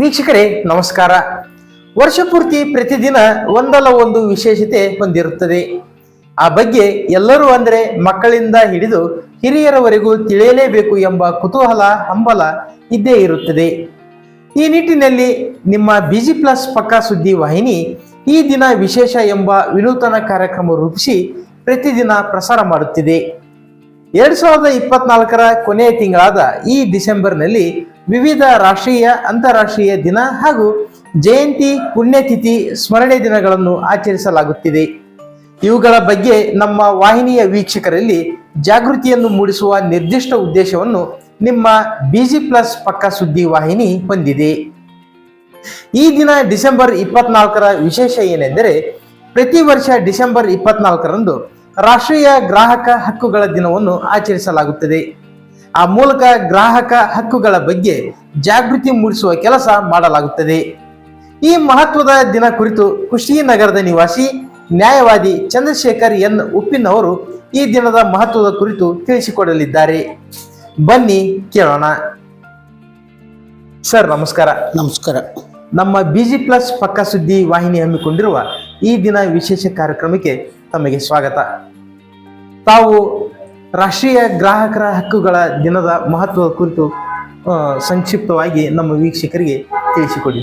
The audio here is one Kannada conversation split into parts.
ವೀಕ್ಷಕರೇ, ನಮಸ್ಕಾರ. ವರ್ಷಪೂರ್ತಿ ಪ್ರತಿದಿನ ಒಂದಲ್ಲ ಒಂದು ವಿಶೇಷತೆ ಹೊಂದಿರುತ್ತದೆ. ಆ ಬಗ್ಗೆ ಎಲ್ಲರೂ ಅಂದರೆ ಮಕ್ಕಳಿಂದ ಹಿಡಿದು ಹಿರಿಯರವರೆಗೂ ತಿಳಿಯಲೇಬೇಕು ಎಂಬ ಕುತೂಹಲ, ಹಂಬಲ ಇದ್ದೇ ಇರುತ್ತದೆ. ಈ ನಿಟ್ಟಿನಲ್ಲಿ ನಿಮ್ಮ ಬಿಜಿ ಪ್ಲಸ್ ಪಕ್ಕಾ ಸುದ್ದಿ ವಾಹಿನಿ ಈ ದಿನ ವಿಶೇಷ ಎಂಬ ವಿನೂತನ ಕಾರ್ಯಕ್ರಮ ರೂಪಿಸಿ ಪ್ರತಿದಿನ ಪ್ರಸಾರ ಮಾಡುತ್ತಿದೆ. ಎರಡ್ ಸಾವಿರದ ಇಪ್ಪತ್ನಾಲ್ಕರ ಕೊನೆಯ ತಿಂಗಳಾದ ಈ ಡಿಸೆಂಬರ್ನಲ್ಲಿ ವಿವಿಧ ರಾಷ್ಟ್ರೀಯ, ಅಂತಾರಾಷ್ಟ್ರೀಯ ದಿನ ಹಾಗೂ ಜಯಂತಿ, ಪುಣ್ಯತಿಥಿ, ಸ್ಮರಣೆ ದಿನಗಳನ್ನು ಆಚರಿಸಲಾಗುತ್ತಿದೆ. ಇವುಗಳ ಬಗ್ಗೆ ನಮ್ಮ ವಾಹಿನಿಯ ವೀಕ್ಷಕರಲ್ಲಿ ಜಾಗೃತಿಯನ್ನು ಮೂಡಿಸುವ ನಿರ್ದಿಷ್ಟ ಉದ್ದೇಶವನ್ನು ನಿಮ್ಮ ಬಿಜಿ ಪ್ಲಸ್ ಪಕ್ಕ ಸುದ್ದಿ ವಾಹಿನಿ ಹೊಂದಿದೆ. ಈ ದಿನ ಡಿಸೆಂಬರ್ ಇಪ್ಪತ್ನಾಲ್ಕರ ವಿಶೇಷ ಏನೆಂದರೆ ಪ್ರತಿ ವರ್ಷ ಡಿಸೆಂಬರ್ ಇಪ್ಪತ್ನಾಲ್ಕರಂದು ರಾಷ್ಟ್ರೀಯ ಗ್ರಾಹಕ ಹಕ್ಕುಗಳ ದಿನವನ್ನು ಆಚರಿಸಲಾಗುತ್ತದೆ. ಆ ಮೂಲಕ ಗ್ರಾಹಕ ಹಕ್ಕುಗಳ ಬಗ್ಗೆ ಜಾಗೃತಿ ಮೂಡಿಸುವ ಕೆಲಸ ಮಾಡಲಾಗುತ್ತದೆ. ಈ ಮಹತ್ವದ ದಿನ ಕುರಿತು ಕುಶಿನಗರದ ನಿವಾಸಿ ನ್ಯಾಯವಾದಿ ಚಂದ್ರಶೇಖರ್ ಎನ್. ಉಪ್ಪಿನ್ ಅವರು ಈ ದಿನದ ಮಹತ್ವದ ಕುರಿತು ತಿಳಿಸಿಕೊಡಲಿದ್ದಾರೆ. ಬನ್ನಿ ಕೇಳೋಣ. ಸರ್ ನಮಸ್ಕಾರ. ನಮಸ್ಕಾರ. ನಮ್ಮ ಬಿಜಿ ಪ್ಲಸ್ ಪಕ್ಕ ಸುದ್ದಿ ವಾಹಿನಿ ಹಮ್ಮಿಕೊಂಡಿರುವ ಈ ದಿನ ವಿಶೇಷ ಕಾರ್ಯಕ್ರಮಕ್ಕೆ ತಮಗೆ ಸ್ವಾಗತ. ತಾವು ರಾಷ್ಟ್ರೀಯ ಗ್ರಾಹಕರ ಹಕ್ಕುಗಳ ದಿನದ ಮಹತ್ವದ ಕುರಿತು ಸಂಕ್ಷಿಪ್ತವಾಗಿ ನಮ್ಮ ವೀಕ್ಷಕರಿಗೆ ತಿಳಿಸಿಕೊಡಿ.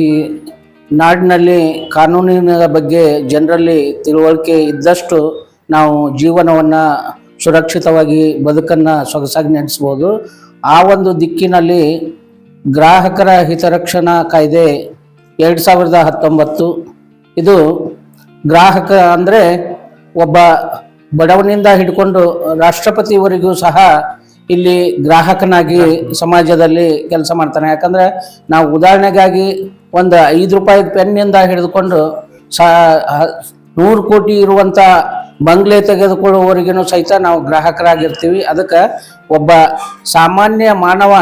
ಈ ನಾಡಿನಲ್ಲಿ ಕಾನೂನಿನ ಬಗ್ಗೆ ಜನರಲ್ಲಿ ತಿಳುವಳಿಕೆ ಇದ್ದಷ್ಟು ನಾವು ಜೀವನವನ್ನು ಸುರಕ್ಷಿತವಾಗಿ ಬದುಕನ್ನು ಸೊಗಸಾಗಿ ನಡೆಸ್ಬೋದು. ಆ ಒಂದು ದಿಕ್ಕಿನಲ್ಲಿ ಗ್ರಾಹಕರ ಹಿತರಕ್ಷಣಾ ಕಾಯ್ದೆ ಎರಡು ಸಾವಿರದ ಹತ್ತೊಂಬತ್ತು. ಇದು ಗ್ರಾಹಕ ಅಂದರೆ ಒಬ್ಬ ಬಡವನಿಂದ ಹಿಡ್ಕೊಂಡು ರಾಷ್ಟ್ರಪತಿವರೆಗೂ ಸಹ ಇಲ್ಲಿ ಗ್ರಾಹಕನಾಗಿ ಸಮಾಜದಲ್ಲಿ ಕೆಲಸ ಮಾಡ್ತಾನೆ. ಯಾಕಂದ್ರೆ ನಾವು ಉದಾಹರಣೆಗಾಗಿ ಒಂದು ಐದು ರೂಪಾಯಿ ಪೆನ್ನಿಂದ ಹಿಡಿದುಕೊಂಡು ಸಾ ನೂರು ಕೋಟಿ ಇರುವಂಥ ಬಂಗ್ಲೆ ತೆಗೆದುಕೊಳ್ಳುವವರಿಗೂ ಸಹಿತ ನಾವು ಗ್ರಾಹಕರಾಗಿರ್ತೀವಿ. ಅದಕ್ಕೆ ಒಬ್ಬ ಸಾಮಾನ್ಯ ಮಾನವ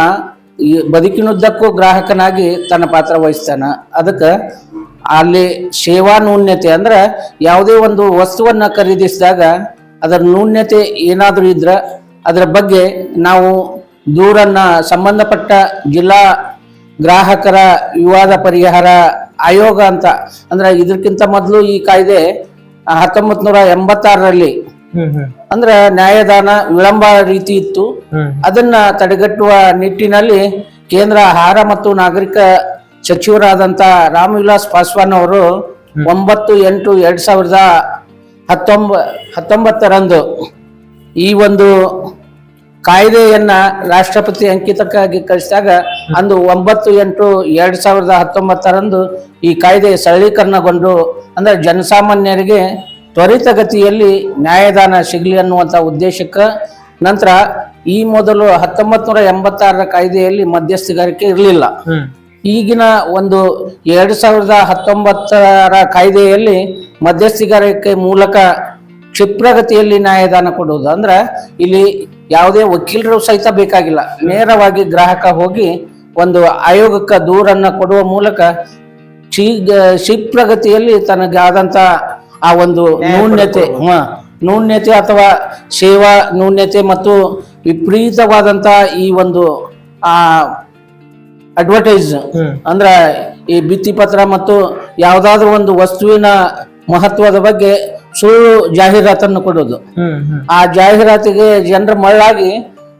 ಬದುಕಿನುದ್ದಕ್ಕೂ ಗ್ರಾಹಕನಾಗಿ ತನ್ನ ಪಾತ್ರ ವಹಿಸ್ತಾನೆ. ಅದಕ್ಕೆ ಅಲ್ಲಿ ಸೇವಾ ನೂನ್ಯತೆ ಅಂದ್ರೆ ಯಾವುದೇ ಒಂದು ವಸ್ತುವನ್ನ ಖರೀದಿಸಿದಾಗ ಅದರ ನೂನ್ಯತೆ ಏನಾದರೂ ಇದ್ರೆ ಅದರ ಬಗ್ಗೆ ನಾವು ದೂರನ್ನ ಸಂಬಂಧಪಟ್ಟ ಜಿಲ್ಲಾ ಗ್ರಾಹಕರ ವಿವಾದ ಪರಿಹಾರ ಆಯೋಗ ಅಂತ ಅಂದ್ರೆ ಇದಕ್ಕಿಂತ ಮೊದಲು ಈ ಕಾಯ್ದೆ ಹತ್ತೊಂಬತ್ ನೂರ ಎಂಬತ್ತಾರರಲ್ಲಿ ಅಂದ್ರೆ ನ್ಯಾಯದಾನ ವಿಳಂಬ ರೀತಿ ಇತ್ತು. ಅದನ್ನ ತಡೆಗಟ್ಟುವ ನಿಟ್ಟಿನಲ್ಲಿ ಕೇಂದ್ರ ಆಹಾರ ಮತ್ತು ನಾಗರಿಕ ಸಚಿವರಾದಂತ ರಾಮವಿಲಾಸ್ ಪಾಸ್ವಾನ್ ಅವರು ಒಂಬತ್ತು ಎಂಟು ಎರಡು ಸಾವಿರದ ಹತ್ತೊಂಬ ಹತ್ತೊಂಬತ್ತರಂದು ಈ ಒಂದು ಕಾಯ್ದೆಯನ್ನ ರಾಷ್ಟ್ರಪತಿ ಅಂಕಿತಕ್ಕಾಗಿ ಕಳಿಸಿದಾಗ ಅಂದು ಒಂಬತ್ತು ಎಂಟು ಎರಡು ಸಾವಿರದ ಹತ್ತೊಂಬತ್ತರಂದು ಈ ಕಾಯ್ದೆ ಸರಳೀಕರಣಗೊಂಡು ಅಂದ್ರೆ ಜನಸಾಮಾನ್ಯರಿಗೆ ತ್ವರಿತಗತಿಯಲ್ಲಿ ನ್ಯಾಯದಾನ ಸಿಗಲಿ ಅನ್ನುವಂಥ ಉದ್ದೇಶಕ್ಕೆ ನಂತರ ಈ ಮೊದಲು ಹತ್ತೊಂಬತ್ತು ನೂರ ಎಂಬತ್ತಾರರ ಕಾಯ್ದೆಯಲ್ಲಿ ಮಧ್ಯಸ್ಥಗಾರಿಕೆ ಇರಲಿಲ್ಲ. ಈಗಿನ ಒಂದು ಎರಡು ಸಾವಿರದ ಹತ್ತೊಂಬತ್ತರ ಕಾಯ್ದೆಯಲ್ಲಿ ಮಧ್ಯಸ್ಥಿಗಾರಿಕೆ ಮೂಲಕ ಕ್ಷಿಪ್ರಗತಿಯಲ್ಲಿ ನ್ಯಾಯದಾನ ಕೊಡುವುದು. ಅಂದ್ರೆ ಇಲ್ಲಿ ಯಾವುದೇ ವಕೀಲರು ಸಹಿತ ಬೇಕಾಗಿಲ್ಲ. ನೇರವಾಗಿ ಗ್ರಾಹಕ ಹೋಗಿ ಒಂದು ಆಯೋಗಕ್ಕೆ ದೂರನ್ನ ಕೊಡುವ ಮೂಲಕ ಶೀಘ್ರ ಕ್ಷಿಪ್ರಗತಿಯಲ್ಲಿ ತನಗಾದಂಥ ಆ ಒಂದು ನ್ಯೂನ್ಯತೆ ಹ ನ್ಯೂನ್ಯತೆ ಅಥವಾ ಸೇವಾ ನ್ಯೂನ್ಯತೆ ಮತ್ತು ವಿಪರೀತವಾದಂತ ಈ ಒಂದು ಆ ಅಡ್ವರ್ಟೈಸ್ ಅಂದ್ರ ಈ ಭಿತ್ತಿಪತ್ರ ಮತ್ತು ಯಾವ್ದಾದ್ರು ಒಂದು ವಸ್ತುವಿನ ಮಹತ್ವದ ಬಗ್ಗೆ ಸುಳ್ಳು ಜಾಹೀರಾತನ್ನು ಕೊಡೋದು. ಆ ಜಾಹೀರಾತಿಗೆ ಜನರ ಮಳ್ಳಾಗಿ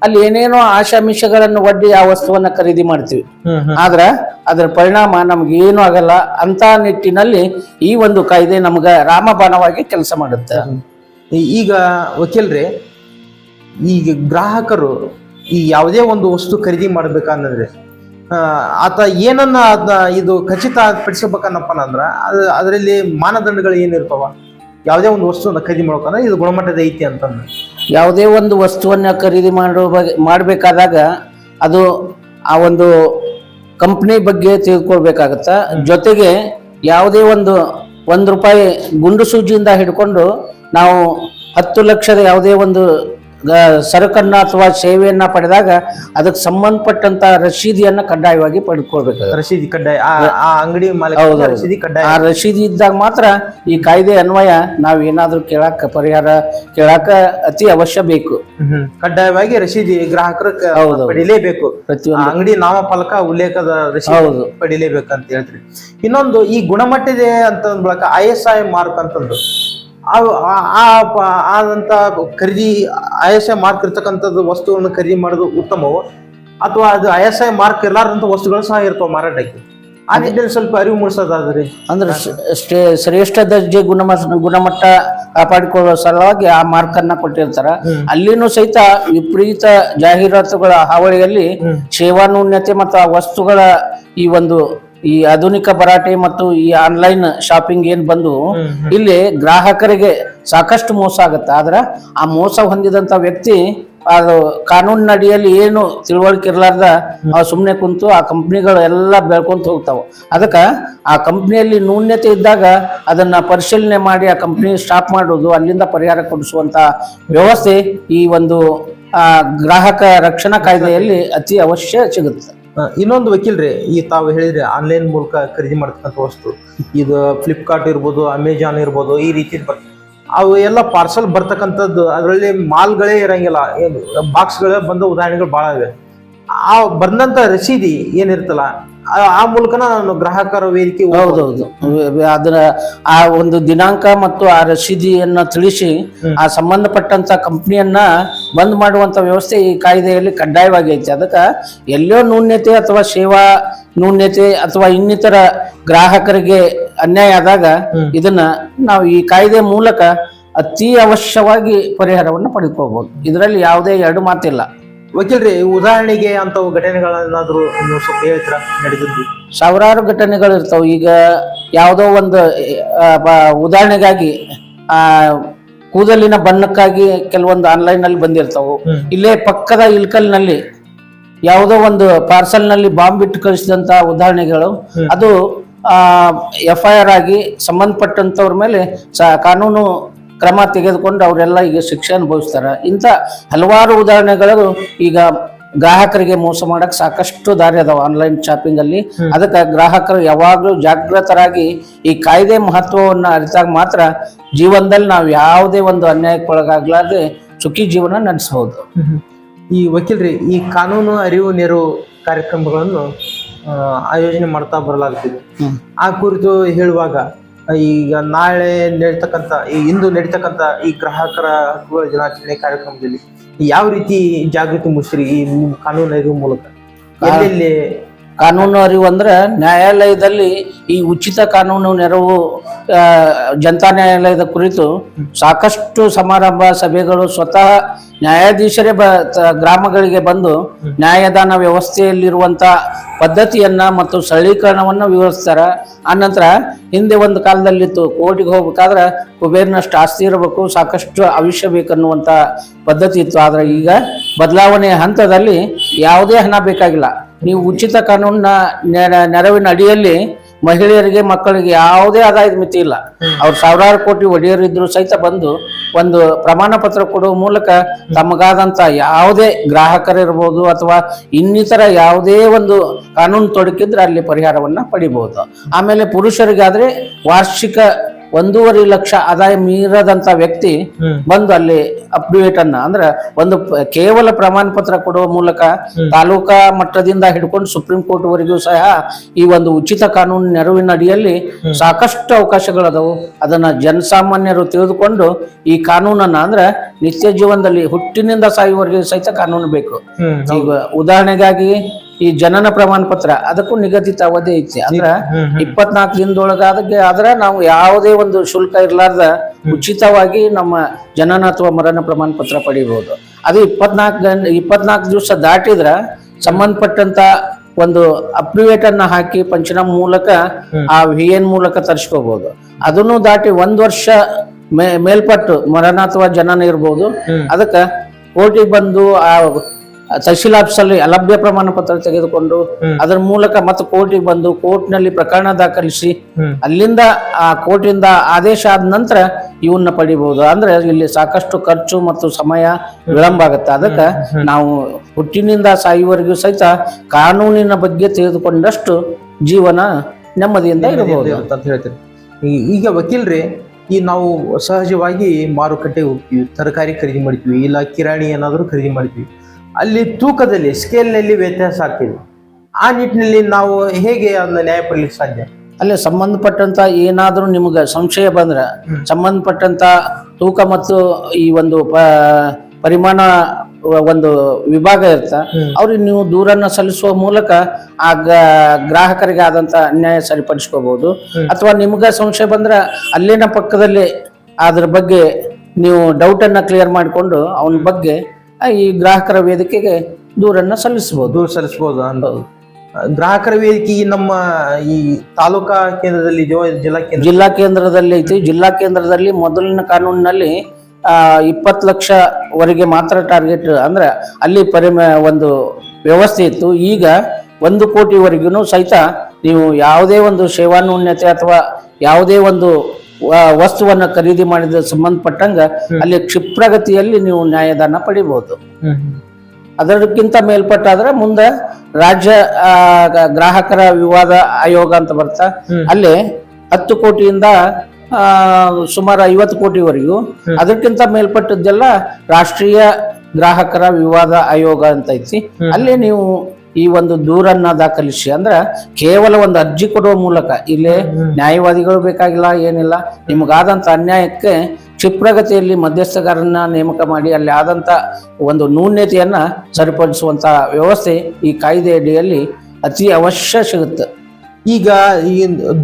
ಅಲ್ಲಿ ಏನೇನೋ ಆಶಾಮಿಷಗಳನ್ನು ಒಡ್ಡಿ ಆ ವಸ್ತುವನ್ನ ಖರೀದಿ ಮಾಡ್ತೀವಿ. ಆದ್ರ ಅದರ ಪರಿಣಾಮ ನಮ್ಗೆ ಏನು ಆಗಲ್ಲ. ಅಂತ ನಿಟ್ಟಿನಲ್ಲಿ ಈ ಒಂದು ಕಾಯ್ದೆ ನಮ್ಗ ರಾಮಬಾಣವಾಗಿ ಕೆಲಸ ಮಾಡುತ್ತೆ. ಈಗ ವಕೀಲ್ರೆ ಈಗ ಗ್ರಾಹಕರು ಈ ಯಾವುದೇ ಒಂದು ವಸ್ತು ಖರೀದಿ ಮಾಡ್ಬೇಕಂದ್ರೆ ಆತ ಏನನ್ನ ಅದನ್ನ ಇದು ಖಚಿತ ಪಡಿಸಬೇಕನ್ನಪ್ಪ ಅಂದ್ರ ಅದು ಅದರಲ್ಲಿ ಮಾನದಂಡಗಳು ಏನಿರ್ತಾವ? ಯಾವುದೇ ಒಂದು ವಸ್ತುವನ್ನ ಖರೀದಿ ಮಾಡ್ಬೇಕಂದ್ರೆ ಇದು ಗುಣಮಟ್ಟದ ಐತಿ ಅಂತಂದ್ರೆ. ಯಾವುದೇ ಒಂದು ವಸ್ತುವನ್ನ ಖರೀದಿ ಮಾಡುವ ಬಗ್ಗೆ ಮಾಡಬೇಕಾದಾಗ ಅದು ಆ ಒಂದು ಕಂಪ್ನಿ ಬಗ್ಗೆ ತಿಳ್ಕೊಳ್ಬೇಕಾಗತ್ತ. ಜೊತೆಗೆ ಯಾವುದೇ ಒಂದು ಒಂದು ರೂಪಾಯಿ ಗುಂಡು ಸೂಜಿಯಿಂದ ಹಿಡ್ಕೊಂಡು ನಾವು ಹತ್ತು ಲಕ್ಷದ ಯಾವುದೇ ಒಂದು ಸರಕನ್ನ ಅಥವಾ ಸೇವೆಯನ್ನ ಪಡೆದಾಗ ಅದಕ್ಕೆ ಸಂಬಂಧಪಟ್ಟಂತ ರಸೀದಿಯನ್ನು ಕಡ್ಡಾಯವಾಗಿ ಪಡ್ಕೊಳ್ಬೇಕು ರಸೀದಿ ಕಡ್ಡಾಯ ಆ ಆ ಅಂಗಡಿ ಮಾಲೀಕ. ರಸೀದಿ ಕಡ್ಡಾಯ ಆ ರಸೀದಿ ಇದ್ದಾಗ ಮಾತ್ರ ಈ ಕಾಯ್ದೆ ಅನ್ವಯ ನಾವು ಏನಾದ್ರೂ ಕೇಳಾಕ ಪರಿಹಾರ ಕೇಳಾಕ ಅತಿ ಅವಶ್ಯ ಬೇಕು ಹ್ಮ್. ಕಡ್ಡಾಯವಾಗಿ ರಸೀದಿ ಗ್ರಾಹಕರು ಕ- ಹೌದು. ಪಡಿಲೇಬೇಕು ಪ್ರತಿಯೊಂದು ಆ ಅಂಗಡಿ ನಾಮಫಲಕ ಉಲ್ಲೇಖದ ರಸೀದಿ ಹೌದು. ಪಡಿಲೇಬೇಕು ಅಂತ ಹೇಳ್ತೀರಿ ಇನ್ನೊಂದು ಈ ಗುಣಮಟ್ಟದ ಅಂತ ಅಂದ್ ಬಳಕ ಐ ಎಸ್ ಐ ಮಾರ್ಕ್ ಅಂತಂದು ಆ- ಆ- ಆ ಪ- ಆದಂತ ಖರೀದಿ ಐ ಮಾರ್ಕ್ ಇರ್ತಕ್ಕಂಥದ್ದು ವಸ್ತುಗಳನ್ನು ಖರೀದಿ ಮಾಡೋದು ಉತ್ತಮವು? ಅಥವಾ ಅದು ಐ ಮಾರ್ಕ್ ಇರಲಾರ್ದಂಥ ವಸ್ತುಗಳು ಸಹ ಇರ್ತವೆ ಮಾರಾಟಕ್ಕೆ? ಆ ನಿಟ್ಟಿನಲ್ಲಿ ಸ್ವಲ್ಪ ಅರಿವು ಮೂಡಿಸೋದಾದ್ರಿ? ಅಂದ್ರೆ ಶ್ರೇಷ್ಠ ದರ್ಜೆ ಗುಣಮಟ್ಟ ಗುಣಮಟ್ಟ ಕಾಪಾಡಿಕೊಳ್ಳುವ ಸಲುವಾಗಿ ಆ ಮಾರ್ಕ್ ಅನ್ನ ಕೊಟ್ಟಿರ್ತಾರ ಅಲ್ಲಿನೂ ಸಹಿತ ವಿಪರೀತ ಜಾಹೀರಾತುಗಳ ಹಾವಳಿಯಲ್ಲಿ ಸೇವಾನ್ಯೂನ್ಯತೆ ಮತ್ತು ಆ ವಸ್ತುಗಳ ಈ ಒಂದು ಈ ಆಧುನಿಕ ಭರಾಟೆ ಮತ್ತು ಈ ಆನ್ಲೈನ್ ಶಾಪಿಂಗ್ ಏನ್ ಬಂದು ಇಲ್ಲಿ ಗ್ರಾಹಕರಿಗೆ ಸಾಕಷ್ಟು ಮೋಸ ಆಗುತ್ತೆ. ಆದ್ರ ಆ ಮೋಸ ಹೊಂದಿದಂತ ವ್ಯಕ್ತಿ ಅದು ಕಾನೂನಿನ ಅಡಿಯಲ್ಲಿ ಏನು ತಿಳುವಳಿಕೆ ಇರ್ಲಾರ್ದ ಅವ್ ಸುಮ್ಮನೆ ಕುಂತು ಆ ಕಂಪ್ನಿಗಳು ಎಲ್ಲ ಬೆಳ್ಕೊಂತ ಹೋಗ್ತಾವ. ಅದಕ್ಕ ಆ ಕಂಪ್ನಿಯಲ್ಲಿ ನ್ಯೂನ್ಯತೆ ಇದ್ದಾಗ ಅದನ್ನ ಪರಿಶೀಲನೆ ಮಾಡಿ ಆ ಕಂಪ್ನಿ ಸ್ಟಾಪ್ ಮಾಡೋದು ಅಲ್ಲಿಂದ ಪರಿಹಾರ ಕೊಡಿಸುವಂತ ವ್ಯವಸ್ಥೆ ಈ ಒಂದು ಆ ಗ್ರಾಹಕ ರಕ್ಷಣಾ ಕಾಯ್ದೆಯಲ್ಲಿ ಅತಿ ಅವಶ್ಯ ಸಿಗುತ್ತೆ. ಇನ್ನೊಂದು ವಕೀಲ್ರಿ ಈ ತಾವು ಹೇಳಿದ್ರಿ ಆನ್ಲೈನ್ ಮೂಲಕ ಖರೀದಿ ಮಾಡ್ತಕ್ಕಂಥ ವಸ್ತು. ಇದು ಫ್ಲಿಪ್ಕಾರ್ಟ್ ಇರ್ಬೋದು ಅಮೆಜಾನ್ ಇರ್ಬೋದು ಈ ರೀತಿ ಅವು ಎಲ್ಲ ಪಾರ್ಸಲ್ ಬರ್ತಕ್ಕಂಥದ್ದು ಅದರಲ್ಲಿ ಮಾಲ್ಗಳೇ ಇರಂಗಿಲ್ಲ. ಏನು ಬಾಕ್ಸ್ಗಳೇ ಬಂದ ಉದಾಹರಣೆಗಳು ಭಾಳ ಇವೆ. ಆ ಬಂದಂತ ರಸೀದಿ ಏನಿರ್ತಲ್ಲ ಆ- ಆ ಮೂಲಕನ ನಾನು ಗ್ರಾಹಕರ ವೇದಿಕೆ ಹೌದೌದು ಅದರ ಆ ಒಂದು ದಿನಾಂಕ ಮತ್ತು ಆ ರಸೀದಿಯನ್ನ ತಿಳಿಸಿ ಆ ಸಂಬಂಧಪಟ್ಟಂತ ಕಂಪ್ನಿಯನ್ನ ಬಂದ್ ಮಾಡುವಂತ ವ್ಯವಸ್ಥೆ ಈ ಕಾಯ್ದೆಯಲ್ಲಿ ಕಡ್ಡಾಯವಾಗಿ ಐತಿ. ಅದಕ್ಕ ಎಲ್ಲೋ ನೂನ್ಯತೆ ಅಥವಾ ಸೇವಾ ನೂನ್ಯತೆ ಅಥವಾ ಇನ್ನಿತರ ಗ್ರಾಹಕರಿಗೆ ಅನ್ಯಾಯ ಆದಾಗ ಇದನ್ನ ನಾವು ಈ ಕಾಯ್ದೆ ಮೂಲಕ ಅತಿ ಅವಶ್ಯವಾಗಿ ಪರಿಹಾರವನ್ನು ಪಡೆದುಕೋಬಹುದು ಇದರಲ್ಲಿ ಯಾವುದೇ ಎರಡು ಮಾತಿಲ್ಲ. ವಕೀಲ್ರಿ ಉದಾಹರಣೆಗೆ ಅಂತವು ಘಟನೆಗಳನ್ನಾದ್ರೂ ನಡೆದಿದ್ವಿ ಸ್ವಲ್ಪ ಹೇಳ್ತೀರಾ ನಡೆದಿದ್ದು ಸಾವಿರಾರು ಘಟನೆಗಳು ಇರ್ತಾವ ಈಗ ಯಾವುದೋ ಒಂದು ಉದಾಹರಣೆಗಾಗಿ ಆ ಕೂದಲಿನ ಬಣ್ಣಕ್ಕಾಗಿ ಕೆಲವೊಂದು ಆನ್ಲೈನ್ನಲ್ಲಿ ಬಂದಿರ್ತಾವು. ಇಲ್ಲೇ ಪಕ್ಕದ ಇಲ್ಕಲ್ನಲ್ಲಿ ಯಾವುದೋ ಒಂದು ಪಾರ್ಸಲ್ನಲ್ಲಿ ಬಾಂಬ್ ಇಟ್ಟು ಕಳಿಸಿದಂತ ಉದಾಹರಣೆಗಳು. ಅದು ಎಫ್ ಐ ಆರ್ ಆಗಿ ಸಂಬಂಧಪಟ್ಟಂತವ್ರ ಮೇಲೆ ಕಾನೂನು ಕ್ರಮ ತೆಗೆದುಕೊಂಡು ಅವರೆಲ್ಲ ಈಗ ಶಿಕ್ಷೆ ಅನುಭವಿಸ್ತಾರೆ. ಇಂಥ ಹಲವಾರು ಉದಾಹರಣೆಗಳು ಈಗ ಗ್ರಾಹಕರಿಗೆ ಮೋಸ ಮಾಡಕ್ ಸಾಕಷ್ಟು ದಾರಿ ಅದಾವ ಆನ್ಲೈನ್ ಶಾಪಿಂಗ್ ಅಲ್ಲಿ. ಅದಕ್ಕೆ ಗ್ರಾಹಕರು ಯಾವಾಗಲೂ ಜಾಗೃತರಾಗಿ ಈ ಕಾಯ್ದೆ ಮಹತ್ವವನ್ನ ಅರಿತಾಗ ಮಾತ್ರ ಜೀವನದಲ್ಲಿ ನಾವು ಯಾವುದೇ ಒಂದು ಅನ್ಯಾಯಕ್ಕೆ ಒಳಗಾಗ್ಲಾರ್ದೆ ಸುಖಿ ಜೀವನ ನಡೆಸಬಹುದು ಈ ವಕೀಲ್ರಿ ಈ ಕಾನೂನು ಅರಿವು ನೆರವು ಕಾರ್ಯಕ್ರಮಗಳನ್ನು ಆಯೋಜನೆ ಮಾಡ್ತಾ ಬರಲಾಗುತ್ತಿದೆ ಆ ಕುರಿತು ಹೇಳುವಾಗ ಈಗ ನಾಳೆ ನಡೀತಕ್ಕಂಥ ಈ ಇಂದು ನಡೀತಕ್ಕಂಥ ಈ ಗ್ರಾಹಕರ ಹಕ್ಕುಗಳ ದಿನಾಚರಣೆ ಕಾರ್ಯಕ್ರಮದಲ್ಲಿ ಯಾವ ರೀತಿ ಜಾಗೃತಿ ಮೂಡಿಸ್ರಿ ಈ ನಿಮ್ಮ ಕಾನೂನು ಅರಿವು ಮೂಲಕ? ಎಲ್ಲೆಲ್ಲಿ ಕಾನೂನು ಅರಿವು ಅಂದ್ರೆ ನ್ಯಾಯಾಲಯದಲ್ಲಿ ಈ ಉಚಿತ ಕಾನೂನು ನೆರವು ಜನತಾ ನ್ಯಾಯಾಲಯದ ಕುರಿತು ಸಾಕಷ್ಟು ಸಮಾರಂಭ ಸಭೆಗಳು ಸ್ವತಃ ನ್ಯಾಯಾಧೀಶರೇ ಬ ಗ್ರಾಮಗಳಿಗೆ ಬಂದು ನ್ಯಾಯದಾನ ವ್ಯವಸ್ಥೆಯಲ್ಲಿರುವಂಥ ಪದ್ಧತಿಯನ್ನ ಮತ್ತು ಸರಳೀಕರಣವನ್ನು ವಿವರಿಸ್ತಾರೆ. ಆನಂತರ ಹಿಂದೆ ಒಂದು ಕಾಲದಲ್ಲಿತ್ತು, ಕೋರ್ಟಿಗೆ ಹೋಗ್ಬೇಕಾದ್ರೆ ಕುಬೇರ್ನಷ್ಟು ಆಸ್ತಿ ಇರಬೇಕು, ಸಾಕಷ್ಟು ಆಯುಷ್ಯ ಬೇಕನ್ನುವಂಥ ಪದ್ಧತಿ ಇತ್ತು. ಆದರೆ ಈಗ ಬದಲಾವಣೆಯ ಹಂತದಲ್ಲಿ ಯಾವುದೇ ಹಣ ಬೇಕಾಗಿಲ್ಲ. ನೀವು ಉಚಿತ ಕಾನೂನಿನ ನೆರ- ನೆರವಿನ ಅಡಿಯಲ್ಲಿ ಮಹಿಳೆಯರಿಗೆ ಮಕ್ಕಳಿಗೆ ಯಾವುದೇ ಆದಾಯದ ಮಿತಿ ಇಲ್ಲ. ಅವ್ರು ಸಾವಿರಾರು ಕೋಟಿ ಒಡೆಯರು ಇದ್ರು ಸಹಿತ ಬಂದು ಒಂದು ಪ್ರಮಾಣ ಪತ್ರ ಕೊಡುವ ಮೂಲಕ ತಮಗಾದಂತ ಯಾವುದೇ ಗ್ರಾಹಕರಿರ್ಬೋದು ಅಥವಾ ಇನ್ನಿತರ ಯಾವುದೇ ಒಂದು ಕಾನೂನು ತೊಡಕಿದ್ರೆ ಅಲ್ಲಿ ಪರಿಹಾರವನ್ನ ಪಡಿಬಹುದು. ಆಮೇಲೆ ಪುರುಷರಿಗಾದ್ರೆ ವಾರ್ಷಿಕ ಒಂದೂವರೆ ಲಕ್ಷ ಆದಾಯ ಮೀರದಂತ ವ್ಯಕ್ತಿ ಬಂದು ಅಲ್ಲಿ ಅಪ್ಡೇಟ್ ಅನ್ನ ಅಂದ್ರೆ ಒಂದು ಕೇವಲ ಪ್ರಮಾಣ ಪತ್ರ ಕೊಡುವ ಮೂಲಕ ತಾಲೂಕಾ ಮಟ್ಟದಿಂದ ಹಿಡ್ಕೊಂಡು ಸುಪ್ರೀಂ ಕೋರ್ಟ್ ವರೆಗೂ ಸಹ ಈ ಒಂದು ಉಚಿತ ಕಾನೂನು ನೆರವಿನ ಅಡಿಯಲ್ಲಿ ಸಾಕಷ್ಟು ಅವಕಾಶಗಳದಾವು. ಅದನ್ನ ಜನಸಾಮಾನ್ಯರು ತಿಳಿದುಕೊಂಡು ಈ ಕಾನೂನನ್ನ ಅಂದ್ರೆ ನಿತ್ಯ ಜೀವನದಲ್ಲಿ ಹುಟ್ಟಿನಿಂದ ಸಾಯುವವರೆಗೆ ಸಹಿತ ಕಾನೂನು ಬೇಕು. ಈಗ ಉದಾಹರಣೆಗಾಗಿ ಈ ಜನನ ಪ್ರಮಾಣ ಪತ್ರ ಅದಕ್ಕೂ ನಿಗದಿತ ಅವಧಿ ಐತಿ. ಅಂದ್ರ ಇಪ್ಪತ್ನಾಲ್ಕು ದಿನದೊಳಗಾದಕ್ಕೆ ಆದ್ರ ನಾವು ಯಾವುದೇ ಒಂದು ಶುಲ್ಕ ಇರ್ಲಾರ್ದ ಉಚಿತವಾಗಿ ನಮ್ಮ ಜನನ ಅಥವಾ ಮರಣ ಪ್ರಮಾಣ ಪತ್ರ ಪಡಿಬಹುದು ಅದು ಇಪ್ಪತ್ನಾಲ್ಕು ಗಂಟೆ ಇಪ್ಪತ್ನಾಲ್ಕು ದಿವಸ ದಾಟಿದ್ರ ಸಂಬಂಧಪಟ್ಟಂತ ಒಂದು ಅಪ್ರಿವೇಟ್ ಅನ್ನ ಹಾಕಿ ಪಂಚನಾಮ ಮೂಲಕ ಆ ವಿ ಎನ್ ಮೂಲಕ ತರಿಸ್ಕೋಬಹುದು ಅದನ್ನು ದಾಟಿ ಒಂದ್ ವರ್ಷ ಮೇ ಮೇಲ್ಪಟ್ಟು ಮರಣ ಅಥವಾ ಜನನ ಇರ್ಬೋದು. ಅದಕ್ಕ ಕೋರ್ಟಿಗೆ ಬಂದು ಆ ತಹಶೀಲ್ ಆಫೀಸಲ್ಲಿ ಅಲಭ್ಯ ಪ್ರಮಾಣ ಪತ್ರ ತೆಗೆದುಕೊಂಡು ಅದರ ಮೂಲಕ ಮತ್ತೆ ಕೋರ್ಟಿಗೆ ಬಂದು ಕೋರ್ಟ್ನಲ್ಲಿ ಪ್ರಕರಣ ದಾಖಲಿಸಿ ಅಲ್ಲಿಂದ ಆ ಕೋರ್ಟಿಂದ ಆದೇಶ ಆದ ನಂತರ ಇವನ್ನ ಪಡಿಬಹುದು ಅಂದ್ರೆ ಇಲ್ಲಿ ಸಾಕಷ್ಟು ಖರ್ಚು ಮತ್ತು ಸಮಯ ವಿಳಂಬ ಆಗುತ್ತೆ. ಅದಕ್ಕೆ ನಾವು ಹುಟ್ಟಿನಿಂದ ಸಾಯುವವರೆಗೂ ಸಹಿತ ಕಾನೂನಿನ ಬಗ್ಗೆ ತಿಳಿದುಕೊಂಡಷ್ಟು ಜೀವನ ನೆಮ್ಮದಿಯಿಂದ ಇರಬಹುದು. ಅಂತ ಹೇಳ್ತೀನಿ ಈಗ ವಕೀಲ್ರಿ ಈ ನಾವು ಸಹಜವಾಗಿ ಮಾರುಕಟ್ಟೆಗೆ ಹೋಗ್ತೀವಿ ತರಕಾರಿ ಖರೀದಿ ಮಾಡ್ತೀವಿ ಇಲ್ಲ ಕಿರಾಣಿ ಏನಾದರೂ ಖರೀದಿ ಮಾಡ್ತೀವಿ. ಅಲ್ಲಿ ತೂಕದಲ್ಲಿ ಸ್ಕೇಲ್ನಲ್ಲಿ ವ್ಯತ್ಯಾಸ ಆಗ್ತೀವಿ ಆ ನಿಟ್ಟಿನಲ್ಲಿ ನಾವು ಹೇಗೆ ಅದನ್ನ ನ್ಯಾಯ ಪಡಲಿಕ್ಕೆ ಸಾಧ್ಯ? ಅಲ್ಲಿ ಸಂಬಂಧಪಟ್ಟಂತ ಏನಾದರೂ ನಿಮ್ಗೆ ಸಂಶಯ ಬಂದ್ರೆ ಸಂಬಂಧಪಟ್ಟಂತ ತೂಕ ಮತ್ತು ಈ ಒಂದು ಪರಿಮಾಣ ಒಂದು ವಿಭಾಗ ಇರ್ತ ಅವ್ರಿಗೆ ನೀವು ದೂರನ್ನ ಸಲ್ಲಿಸುವ ಮೂಲಕ ಆ ಗ್ರಾಹಕರಿಗೆ ಆದಂತ ಅನ್ಯಾಯ ಸರಿಪಡಿಸ್ಕೋಬಹುದು ಅಥವಾ ನಿಮ್ಗೆ ಸಂಶಯ ಬಂದ್ರೆ ಅಲ್ಲಿನ ಪಕ್ಕದಲ್ಲಿ ಅದ್ರ ಬಗ್ಗೆ ನೀವು ಡೌಟ್ ಅನ್ನ ಕ್ಲಿಯರ್ ಮಾಡಿಕೊಂಡು ಅವನ ಬಗ್ಗೆ ಈ ಗ್ರಾಹಕರ ವೇದಿಕೆಗೆ ದೂರನ್ನ ಸಲ್ಲಿಸಬಹುದು ದೂರ ಸಲ್ಲಿಸಬಹುದು ಅನ್ನೋದು ಗ್ರಾಹಕರ ವೇದಿಕೆ ನಮ್ಮ ಈ ತಾಲೂಕಾ ಕೇಂದ್ರದಲ್ಲಿ ಜಿಲ್ಲಾ ಕೇಂದ್ರ? ಜಿಲ್ಲಾ ಕೇಂದ್ರದಲ್ಲಿ ಐತಿ. ಜಿಲ್ಲಾ ಕೇಂದ್ರದಲ್ಲಿ ಮೊದಲಿನ ಕಾನೂನಿನಲ್ಲಿ ಇಪ್ಪತ್ತು ಲಕ್ಷವರೆಗೆ ಮಾತ್ರ ಟಾರ್ಗೆಟ್ ಅಂದರೆ ಅಲ್ಲಿ ಪರಿಮ ಒಂದು ವ್ಯವಸ್ಥೆ ಇತ್ತು. ಈಗ ಒಂದು ಕೋಟಿವರೆಗೂ ಸಹಿತ ನೀವು ಯಾವುದೇ ಒಂದು ಸೇವಾನ್ಯೂನ್ಯತೆ ಅಥವಾ ಯಾವುದೇ ಒಂದು ವಸ್ತುವನ್ನು ಖರೀದಿ ಮಾಡಿದ ಸಂಬಂಧಪಟ್ಟಂಗ ಅಲ್ಲಿ ಕ್ಷಿಪ್ರಗತಿಯಲ್ಲಿ ನೀವು ನ್ಯಾಯದಾನ ಪಡಿಬಹುದು ಅದಕ್ಕಿಂತ ಮೇಲ್ಪಟ್ಟಾದ್ರೆ ಮುಂದೆ ರಾಜ್ಯ ಗ್ರಾಹಕರ ವಿವಾದ ಆಯೋಗ ಅಂತ ಬರ್ತಾ ಅಲ್ಲಿ ಹತ್ತು ಕೋಟಿಯಿಂದ ಸುಮಾರು ಐವತ್ತು ಕೋಟಿವರೆಗೂ. ಅದಕ್ಕಿಂತ ಮೇಲ್ಪಟ್ಟದ್ದೆಲ್ಲ ರಾಷ್ಟ್ರೀಯ ಗ್ರಾಹಕರ ವಿವಾದ ಆಯೋಗ ಅಂತ ಐತಿ. ಅಲ್ಲಿ ನೀವು ಈ ಒಂದು ದೂರನ್ನ ದಾಖಲಿಸಿ ಅಂದ್ರ ಕೇವಲ ಒಂದು ಅರ್ಜಿ ಕೊಡುವ ಮೂಲಕ ಇಲ್ಲಿ ನ್ಯಾಯವಾದಿಗಳು ಬೇಕಾಗಿಲ್ಲ ಏನಿಲ್ಲ ನಿಮಗಾದಂತ ಅನ್ಯಾಯಕ್ಕೆ ಕ್ಷಿಪ್ರಗತಿಯಲ್ಲಿ ಮಧ್ಯಸ್ಥಗಾರನ್ನ ನೇಮಕ ಮಾಡಿ ಅಲ್ಲಿ ಆದಂತ ಒಂದು ನ್ಯೂನ್ಯತೆಯನ್ನ ಸರಿಪಡಿಸುವಂತ ವ್ಯವಸ್ಥೆ ಈ ಕಾಯ್ದೆ ಅಡಿಯಲ್ಲಿ ಅತಿ ಅವಶ್ಯ ಸಿಗುತ್ತೆ. ಈಗ ಈ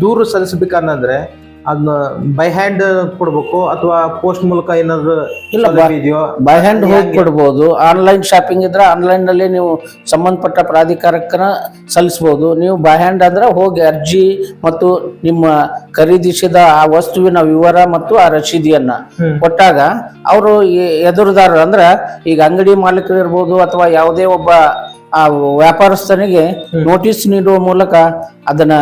ದೂರು ಸಲ್ಲಿಸಬೇಕನ್ನಂದ್ರೆ ಅದನ್ನ ಬೈ ಹ್ಯಾಂಡ್ ಕೊಡ್ಬೇಕು ಅಥವಾ ಪೋಸ್ಟ್ ಮೂಲಕ ಏನಾದ್ರು ಇಲ್ಲ, ಇದೆಯೋ? ಬೈ ಹ್ಯಾಂಡ್ ಹೋಗಿ ಕೊಡ್ಬೋದು. ಆನ್ಲೈನ್ ಶಾಪಿಂಗ್ ಇದ್ರೆ ಆನ್ಲೈನ್ನಲ್ಲಿ ನೀವು ಸಂಬಂಧಪಟ್ಟ ಪ್ರಾಧಿಕಾರಕ್ಕನ ಸಲ್ಲಿಸಬಹುದು ನೀವು ಬೈ ಹ್ಯಾಂಡ್ ಅಂದ್ರೆ ಹೋಗಿ ಅರ್ಜಿ ಮತ್ತು ನಿಮ್ಮ ಖರೀದಿಸಿದ ಆ ವಸ್ತುವಿನ ವಿವರ ಮತ್ತು ಆ ರಸೀದಿಯನ್ನ ಕೊಟ್ಟಾಗ ಅವರು ಎದುರುದಾರರು ಅಂದ್ರ ಈಗ ಅಂಗಡಿ ಮಾಲೀಕರು ಇರ್ಬೋದು ಅಥವಾ ಯಾವುದೇ ಒಬ್ಬ ಆ ವ್ಯಾಪಾರಸ್ಥನಿಗೆ ನೋಟಿಸ್ ನೀಡುವ ಮೂಲಕ ಅದನ್ನ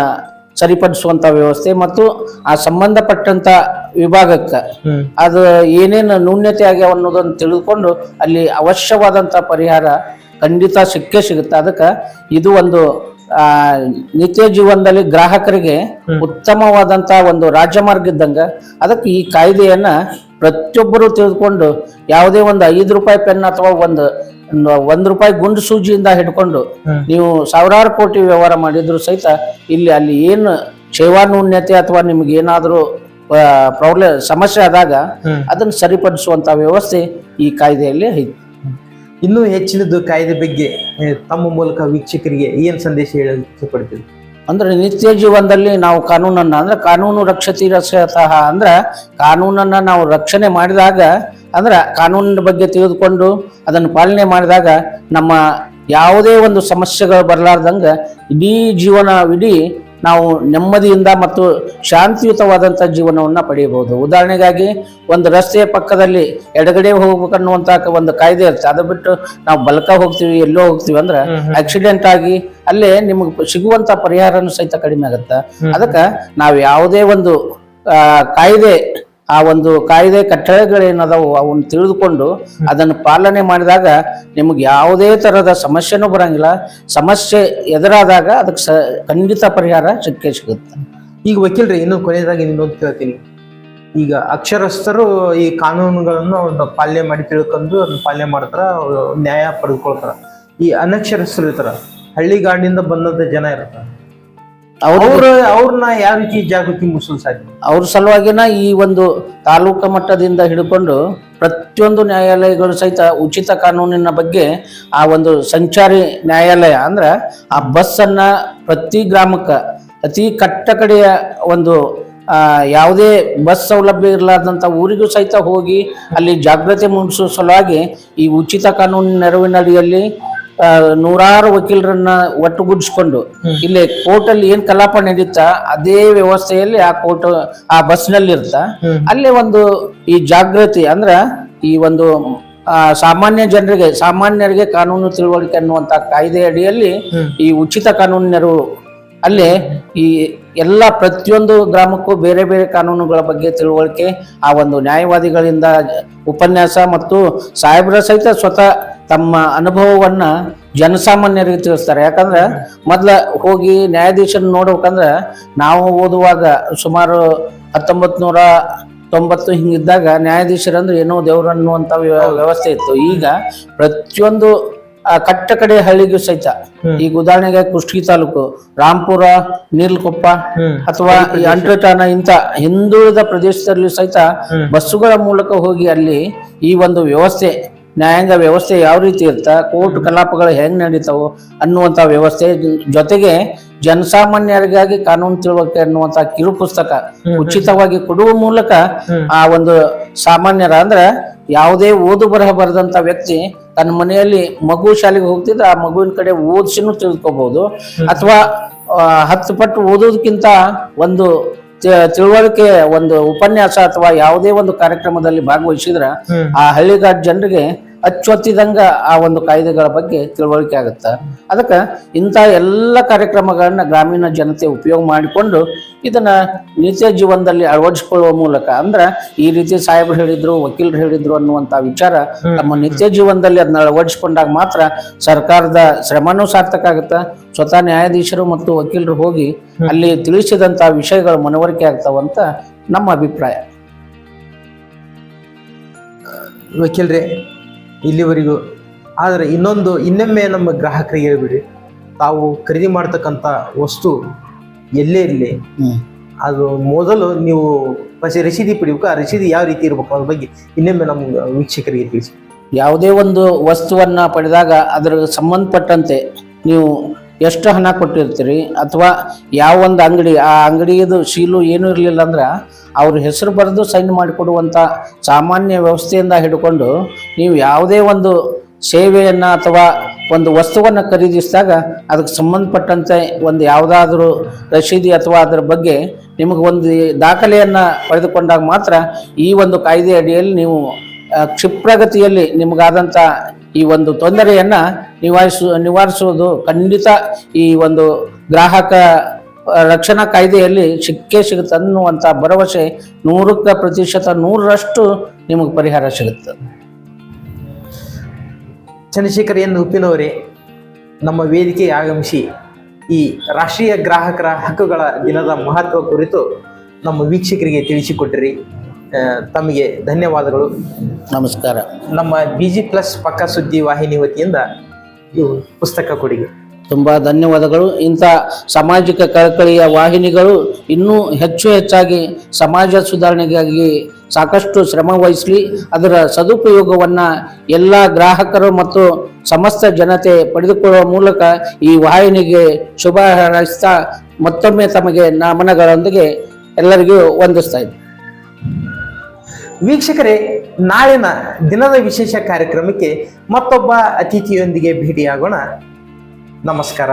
ಸರಿಪಡಿಸುವಂತ ವ್ಯವಸ್ಥೆ ಮತ್ತು ಆ ಸಂಬಂಧಪಟ್ಟಂತ ವಿಭಾಗಕ್ಕೆ ಅದು ಏನೇನು ನ್ಯೂನ್ಯತೆ ಆಗ್ಯಾವ ಅನ್ನೋದನ್ನು ತಿಳಿದುಕೊಂಡು ಅಲ್ಲಿ ಅವಶ್ಯವಾದಂತ ಪರಿಹಾರ ಖಂಡಿತ ಸಿಕ್ಕೇ ಸಿಗುತ್ತೆ. ಅದಕ್ಕೆ ಇದು ಒಂದು ಆ ನಿತ್ಯ ಜೀವನದಲ್ಲಿ ಗ್ರಾಹಕರಿಗೆ ಉತ್ತಮವಾದಂತಹ ಒಂದು ರಾಜಮಾರ್ಗ ಇದ್ದಂಗ ಅದಕ್ಕೆ ಈ ಕಾಯ್ದೆಯನ್ನ ಪ್ರತಿಯೊಬ್ಬರು ತಿಳಿದುಕೊಂಡು ಯಾವುದೇ ಒಂದು ಐದು ರೂಪಾಯಿ ಪೆನ್ ಅಥವಾ ಒಂದು ಒಂದು ರೂಪಾಯಿ ಗುಂಡು ಸೂಜಿಯಿಂದ ಹಿಡ್ಕೊಂಡು ನೀವು ಸಾವಿರಾರು ಕೋಟಿ ವ್ಯವಹಾರ ಮಾಡಿದ್ರು ಸಹಿತ ಇಲ್ಲಿ ಅಲ್ಲಿ ಏನು ಸೇವಾನ್ಯೂನ್ಯತೆ ಅಥವಾ ನಿಮ್ಗೆ ಏನಾದರೂ ಪ್ರಾಬ್ಲಮ್ ಸಮಸ್ಯೆ ಆದಾಗ ಅದನ್ನ ಸರಿಪಡಿಸುವಂತ ವ್ಯವಸ್ಥೆ ಈ ಕಾಯ್ದೆಯಲ್ಲಿ ಐತಿ. ಇನ್ನೂ ಹೆಚ್ಚಿನದು ಕಾಯ್ದೆ ಬಗ್ಗೆ ತಮ್ಮ ಮೂಲಕ ವೀಕ್ಷಕರಿಗೆ ಏನ್ ಸಂದೇಶ ಹೇಳಲು ಪಡ್ತೀವಿ ಅಂದ್ರೆ ನಿತ್ಯ ಜೀವನದಲ್ಲಿ ನಾವು ಕಾನೂನನ್ನ ಅಂದ್ರೆ ಕಾನೂನು ರಕ್ಷತಿ ರಕ್ಷತಃ ಅಂದ್ರೆ ಕಾನೂನನ್ನ ನಾವು ರಕ್ಷಣೆ ಮಾಡಿದಾಗ ಅಂದ್ರೆ ಕಾನೂನಿನ ಬಗ್ಗೆ ತಿಳಿದುಕೊಂಡು ಅದನ್ನು ಪಾಲನೆ ಮಾಡಿದಾಗ ನಮ್ಮ ಯಾವುದೇ ಒಂದು ಸಮಸ್ಯೆಗಳು ಬರಲಾರ್ದಂಗೆ ಇಡೀ ಜೀವನ ಇಡೀ ನಾವು ನೆಮ್ಮದಿಯಿಂದ ಮತ್ತು ಶಾಂತಿಯುತವಾದಂಥ ಜೀವನವನ್ನು ಪಡೆಯಬಹುದು. ಉದಾಹರಣೆಗಾಗಿ ಒಂದು ರಸ್ತೆಯ ಪಕ್ಕದಲ್ಲಿ ಎಡಗಡೆ ಹೋಗ್ಬೇಕನ್ನುವಂಥ ಒಂದು ಕಾಯ್ದೆ ಇರುತ್ತೆ. ಅದು ಬಿಟ್ಟು ನಾವು ಬಲಕ ಹೋಗ್ತೀವಿ ಎಲ್ಲೋ ಹೋಗ್ತೀವಿ ಅಂದ್ರೆ ಆಕ್ಸಿಡೆಂಟ್ ಆಗಿ ಅಲ್ಲೇ ನಿಮಗೆ ಸಿಗುವಂತ ಪರಿಹಾರನೂ ಸಹಿತ ಕಡಿಮೆ ಆಗುತ್ತೆ. ಅದಕ್ಕೆ ನಾವು ಯಾವುದೇ ಒಂದು ಕಾಯ್ದೆ ಆ ಒಂದು ಕಾಯ್ದೆ ಕಟ್ಟಳೆಗಳೇನದಾವು ಅವನ್ನ ತಿಳಿದುಕೊಂಡು ಅದನ್ನು ಪಾಲನೆ ಮಾಡಿದಾಗ ನಿಮಗೆ ಯಾವುದೇ ಥರದ ಸಮಸ್ಯೆನೂ ಬರಂಗಿಲ್ಲ. ಸಮಸ್ಯೆ ಎದುರಾದಾಗ ಅದಕ್ಕೆ ಸ ಖಂಡಿತ ಪರಿಹಾರ ಸಿಕ್ಕೇ ಸಿಗುತ್ತೆ. ಈಗ ವಕೀಲ್ರಿ ಇನ್ನೂ ಕೊನೆಯದಾಗಿ ಇನ್ನೊಂದು ಕೇಳ್ತೀನಿ. ಈಗ ಅಕ್ಷರಸ್ಥರು ಈ ಕಾನೂನುಗಳನ್ನು ಅವ್ರನ್ನ ಪಾಲನೆ ಮಾಡಿ ತಿಳ್ಕೊಂಡು ಅದನ್ನ ಪಾಲನೆ ಮಾಡ್ತಾರ ಅವರು ನ್ಯಾಯ ಪಡೆದುಕೊಳ್ತಾರ. ಈ ಅನಕ್ಷರಸ್ಥರು ಇರ್ತಾರ ಹಳ್ಳಿಗಾಡಿನಿಂದ ಬಂದಂಥ ಜನ ಇರ್ತಾರ. ಅವ್ರು ಅವ್ರ ಅವ್ರನ್ನ ಯಾವ ರೀತಿ ಜಾಗೃತಿ ಮೂಡಿಸಲು ಸಾಧ್ಯ? ಅವ್ರ ಸಲುವಾಗಿನ ಈ ಒಂದು ತಾಲೂಕು ಮಟ್ಟದಿಂದ ಹಿಡ್ಕೊಂಡು ಪ್ರತಿಯೊಂದು ನ್ಯಾಯಾಲಯಗಳು ಸಹಿತ ಉಚಿತ ಕಾನೂನಿನ ಬಗ್ಗೆ ಆ ಒಂದು ಸಂಚಾರಿ ನ್ಯಾಯಾಲಯ ಅಂದ್ರೆ ಆ ಬಸ್ಸನ್ನ ಪ್ರತಿ ಗ್ರಾಮಕ್ಕೆ ಅತಿ ಕಟ್ಟ ಕಡೆಯ ಒಂದು ಆ, ಯಾವುದೇ ಬಸ್ ಸೌಲಭ್ಯ ಇರಲಾರ್ದಂಥ ಊರಿಗೂ ಸಹಿತ ಹೋಗಿ ಅಲ್ಲಿ ಜಾಗೃತಿ ಮೂಡಿಸುವ ಸಲುವಾಗಿ ಈ ಉಚಿತ ಕಾನೂನಿನ ನೆರವಿನಡಿಯಲ್ಲಿ ನೂರಾರು ವಕೀಲರನ್ನ ಒಟ್ಟುಗೂಡಿಸ್ಕೊಂಡು ಇಲ್ಲಿ ಕೋರ್ಟ್ ಅಲ್ಲಿ ಏನ್ ಕಲಾಪ ನಡೀತ ಅದೇ ವ್ಯವಸ್ಥೆಯಲ್ಲಿ ಆ ಕೋರ್ಟ್ ಆ ಬಸ್ನಲ್ಲಿ ಇರ್ತ ಅಲ್ಲೇ ಒಂದು ಈ ಜಾಗೃತಿ ಅಂದ್ರ ಈ ಒಂದು ಆ, ಸಾಮಾನ್ಯ ಜನರಿಗೆ ಸಾಮಾನ್ಯರಿಗೆ ಕಾನೂನು ತಿಳುವಳಿಕೆ ಅನ್ನುವಂತ ಕಾಯ್ದೆ ಅಡಿಯಲ್ಲಿ ಈ ಉಚಿತ ಕಾನೂನು ನೆರವು ಅಲ್ಲಿ ಈ ಎಲ್ಲ ಪ್ರತಿಯೊಂದು ಗ್ರಾಮಕ್ಕೂ ಬೇರೆ ಬೇರೆ ಕಾನೂನುಗಳ ಬಗ್ಗೆ ತಿಳುವಳಿಕೆ ಆ ಒಂದು ನ್ಯಾಯವಾದಿಗಳಿಂದ ಉಪನ್ಯಾಸ ಮತ್ತು ಸಾಹೇಬರ ಸಹಿತ ಸ್ವತಃ ತಮ್ಮ ಅನುಭವವನ್ನ ಜನಸಾಮಾನ್ಯರಿಗೆ ತಿಳಿಸ್ತಾರೆ. ಯಾಕಂದ್ರೆ ಮೊದಲ ಹೋಗಿ ನ್ಯಾಯಾಧೀಶನ ನೋಡ್ಬೇಕಂದ್ರೆ ನಾವು ಓದುವಾಗ ಸುಮಾರು ಹತ್ತೊಂಬತ್ ನೂರ ತೊಂಬತ್ತು ಹಿಂಗಿದ್ದಾಗ ನ್ಯಾಯಾಧೀಶರಂದ್ರೆ ಏನೋ ದೇವ್ರು ಅನ್ನುವಂಥ ವ್ಯ- ವ್ಯವಸ್ಥೆ ಇತ್ತು. ಈಗ ಪ್ರತಿಯೊಂದು ಆ ಕಟ್ಟ ಕಡೆ ಹಳ್ಳಿಗೂ ಸಹಿತ ಈಗ ಉದಾಹರಣೆಗೆ ಕುಷ್ಟಗಿ ತಾಲೂಕು ರಾಂಪುರ ನೀರ್ಲಕೊಪ್ಪ ಅಥವಾ ಈ ಅಂಟ್ರಟಾನ ಇಂಥ ಹಿಂದುಳಿದ ಪ್ರದೇಶದಲ್ಲಿ ಸಹಿತ ಬಸ್ಸುಗಳ ಮೂಲಕ ಹೋಗಿ ಅಲ್ಲಿ ಈ ಒಂದು ವ್ಯವಸ್ಥೆ ನ್ಯಾಯಾಂಗ ವ್ಯವಸ್ಥೆ ಯಾವ ರೀತಿ ಇರ್ತ ಕೋರ್ಟ್ ಕಲಾಪಗಳು ಹೆಂಗ್ ನಡೀತಾವ ಅನ್ನುವಂತ ವ್ಯವಸ್ಥೆ ಜೊತೆಗೆ ಜನಸಾಮಾನ್ಯರಿಗಾಗಿ ಕಾನೂನು ತಿಳುವಳಿಕೆ ಅನ್ನುವಂತ ಕಿರು ಪುಸ್ತಕ ಉಚಿತವಾಗಿ ಕೊಡುವ ಮೂಲಕ ಆ ಒಂದು ಸಾಮಾನ್ಯರ ಅಂದ್ರೆ ಯಾವುದೇ ಓದು ಬರಹ ಬರೆದಂತ ವ್ಯಕ್ತಿ ತನ್ನ ಮನೆಯಲ್ಲಿ ಮಗು ಶಾಲೆಗೆ ಹೋಗ್ತಿದ್ರೆ ಆ ಮಗುವಿನ ಕಡೆ ಓದಿಸಿನೂ ತಿಳ್ಕೊಬಹುದು ಅಥವಾ ಹತ್ತು ಪಟ್ಟು ಓದೋದಕ್ಕಿಂತ ಒಂದು ತಿಳುವಳಿಕೆ ಒಂದು ಉಪನ್ಯಾಸ ಅಥವಾ ಯಾವುದೇ ಒಂದು ಕಾರ್ಯಕ್ರಮದಲ್ಲಿ ಭಾಗವಹಿಸಿದ್ರ. ಆ ಹಳ್ಳಿಗಾಡ್ ಜನರಿಗೆ ಅಚ್ಚೊತ್ತಿದಂಗ ಆ ಒಂದು ಕಾಯ್ದೆಗಳ ಬಗ್ಗೆ ತಿಳುವಳಿಕೆ ಆಗುತ್ತೆ. ಅದಕ್ಕೆ ಇಂಥ ಎಲ್ಲ ಕಾರ್ಯಕ್ರಮಗಳನ್ನ ಗ್ರಾಮೀಣ ಜನತೆ ಉಪಯೋಗ ಮಾಡಿಕೊಂಡು ಇದನ್ನ ನಿತ್ಯ ಜೀವನದಲ್ಲಿ ಅಳವಡಿಸಿಕೊಳ್ಳುವ ಮೂಲಕ ಅಂದ್ರೆ ಈ ರೀತಿ ಸಾಹೇಬರು ಹೇಳಿದ್ರು ವಕೀಲರು ಹೇಳಿದ್ರು ಅನ್ನುವಂತ ವಿಚಾರ ತಮ್ಮ ನಿತ್ಯ ಜೀವನದಲ್ಲಿ ಅದನ್ನ ಅಳವಡಿಸಿಕೊಂಡಾಗ ಮಾತ್ರ ಸರ್ಕಾರದ ಶ್ರಮನೂ ಸಾರ್ಥಕ ಆಗುತ್ತೆ. ಸ್ವತಃ ನ್ಯಾಯಾಧೀಶರು ಮತ್ತು ವಕೀಲರು ಹೋಗಿ ಅಲ್ಲಿ ತಿಳಿಸಿದಂತ ವಿಷಯಗಳು ಮನವರಿಕೆ ಆಗ್ತಾವಂತ ನಮ್ಮ ಅಭಿಪ್ರಾಯ. ವಕೀಲ್ರೆ ಇಲ್ಲಿವರೆಗೂ. ಆದರೆ ಇನ್ನೊಂದು ಇನ್ನೊಮ್ಮೆ ನಮ್ಮ ಗ್ರಾಹಕರಿಗೆ ಹೇಳ್ಬಿಡಿ. ತಾವು ಖರೀದಿ ಮಾಡ್ತಕ್ಕಂಥ ವಸ್ತು ಎಲ್ಲೇ ಇರಲಿ. ಅದು ಮೊದಲು ನೀವು ಪಸಿ ರಸೀದಿ ಪಡಿಬೇಕು. ಆ ರಸೀದಿ ಯಾವ ರೀತಿ ಇರಬೇಕು ಅದ್ರ ಬಗ್ಗೆ ಇನ್ನೊಮ್ಮೆ ನಮ್ಮ ವೀಕ್ಷಕರಿಗೆ ತಿಳಿಸಿ. ಯಾವುದೇ ಒಂದು ವಸ್ತುವನ್ನು ಪಡೆದಾಗ ಅದರ ಸಂಬಂಧಪಟ್ಟಂತೆ ನೀವು ಎಷ್ಟು ಹಣ ಕೊಟ್ಟಿರ್ತೀರಿ? ಅಥವಾ ಯಾವ ಒಂದು ಅಂಗಡಿ, ಆ ಅಂಗಡಿಯದು ಶೀಲು ಏನೂ ಇರಲಿಲ್ಲ ಅಂದ್ರೆ ಅವ್ರ ಹೆಸರು ಬರೆದು ಸೈನ್ ಮಾಡಿಕೊಡುವಂಥ ಸಾಮಾನ್ಯ ವ್ಯವಸ್ಥೆಯಿಂದ ಹಿಡ್ಕೊಂಡು ನೀವು ಯಾವುದೇ ಒಂದು ಸೇವೆಯನ್ನು ಅಥವಾ ಒಂದು ವಸ್ತುವನ್ನು ಖರೀದಿಸಿದಾಗ ಅದಕ್ಕೆ ಸಂಬಂಧಪಟ್ಟಂತೆ ಒಂದು ಯಾವುದಾದ್ರೂ ರಶೀದಿ ಅಥವಾ ಅದರ ಬಗ್ಗೆ ನಿಮಗೆ ಒಂದು ದಾಖಲೆಯನ್ನು ಪಡೆದುಕೊಂಡಾಗ ಮಾತ್ರ ಈ ಒಂದು ಕಾಯ್ದೆ ಅಡಿಯಲ್ಲಿ ನೀವು ಕ್ಷಿಪ್ರಗತಿಯಲ್ಲಿ ನಿಮಗಾದಂಥ ಈ ಒಂದು ತೊಂದರೆಯನ್ನು ನಿವಾರಿಸು, ನಿವಾರಿಸುವುದು ಖಂಡಿತ ಈ ಒಂದು ಗ್ರಾಹಕ ರಕ್ಷಣಾ ಕಾಯ್ದೆಯಲ್ಲಿ ಸಿಕ್ಕೇ ಸಿಗುತ್ತೆ ಅನ್ನುವಂಥ ಭರವಸೆ ನೂರಕ್ಕೆ ಪ್ರತಿಶತ ನೂರರಷ್ಟು ನಿಮಗೆ ಪರಿಹಾರ ಸಿಗುತ್ತೆ. ಚಂದ್ರಶೇಖರ್ ಎನ್ ಉಪ್ಪಿನವರೇ ನಮ್ಮ ವೇದಿಕೆ ಆಗಮಿಸಿ ಈ ರಾಷ್ಟ್ರೀಯ ಗ್ರಾಹಕರ ಹಕ್ಕುಗಳ ದಿನದ ಮಹತ್ವ ಕುರಿತು ನಮ್ಮ ವೀಕ್ಷಕರಿಗೆ ತಿಳಿಸಿಕೊಟ್ಟಿರಿ. ತಮಗೆ ಧನ್ಯವಾದಗಳು. ನಮಸ್ಕಾರ. ನಮ್ಮ ಬಿ ಜಿ ಪ್ಲಸ್ ಪಕ್ಕ ಸುದ್ದಿ ವಾಹಿನಿ ವತಿಯಿಂದ ಇವು ಪುಸ್ತಕ ಕೊಡುಗೆ ತುಂಬ ಧನ್ಯವಾದಗಳು. ಇಂಥ ಸಾಮಾಜಿಕ ಕಳಕಳಿಯ ವಾಹಿನಿಗಳು ಇನ್ನೂ ಹೆಚ್ಚು ಹೆಚ್ಚಾಗಿ ಸಮಾಜ ಸುಧಾರಣೆಗಾಗಿ ಸಾಕಷ್ಟು ಶ್ರಮ ವಹಿಸಲಿ. ಅದರ ಸದುಪಯೋಗವನ್ನು ಎಲ್ಲ ಗ್ರಾಹಕರು ಮತ್ತು ಸಮಸ್ತ ಜನತೆ ಪಡೆದುಕೊಳ್ಳುವ ಮೂಲಕ ಈ ವಾಹಿನಿಗೆ ಶುಭ ಹಾರೈಸ್ತಾ ಮತ್ತೊಮ್ಮೆ ತಮಗೆ ನಮನಗಳೊಂದಿಗೆ ಎಲ್ಲರಿಗೂ ವಂದಿಸ್ತಾ ಇದ್ದೀನಿ ವೀಕ್ಷಕರೇ ನಾಳಿನ ದಿನದ ವಿಶೇಷ ಕಾರ್ಯಕ್ರಮಕ್ಕೆ ಮತ್ತೊಬ್ಬ ಅತಿಥಿಯೊಂದಿಗೆ ಭೇಟಿಯಾಗೋಣ. ನಮಸ್ಕಾರ.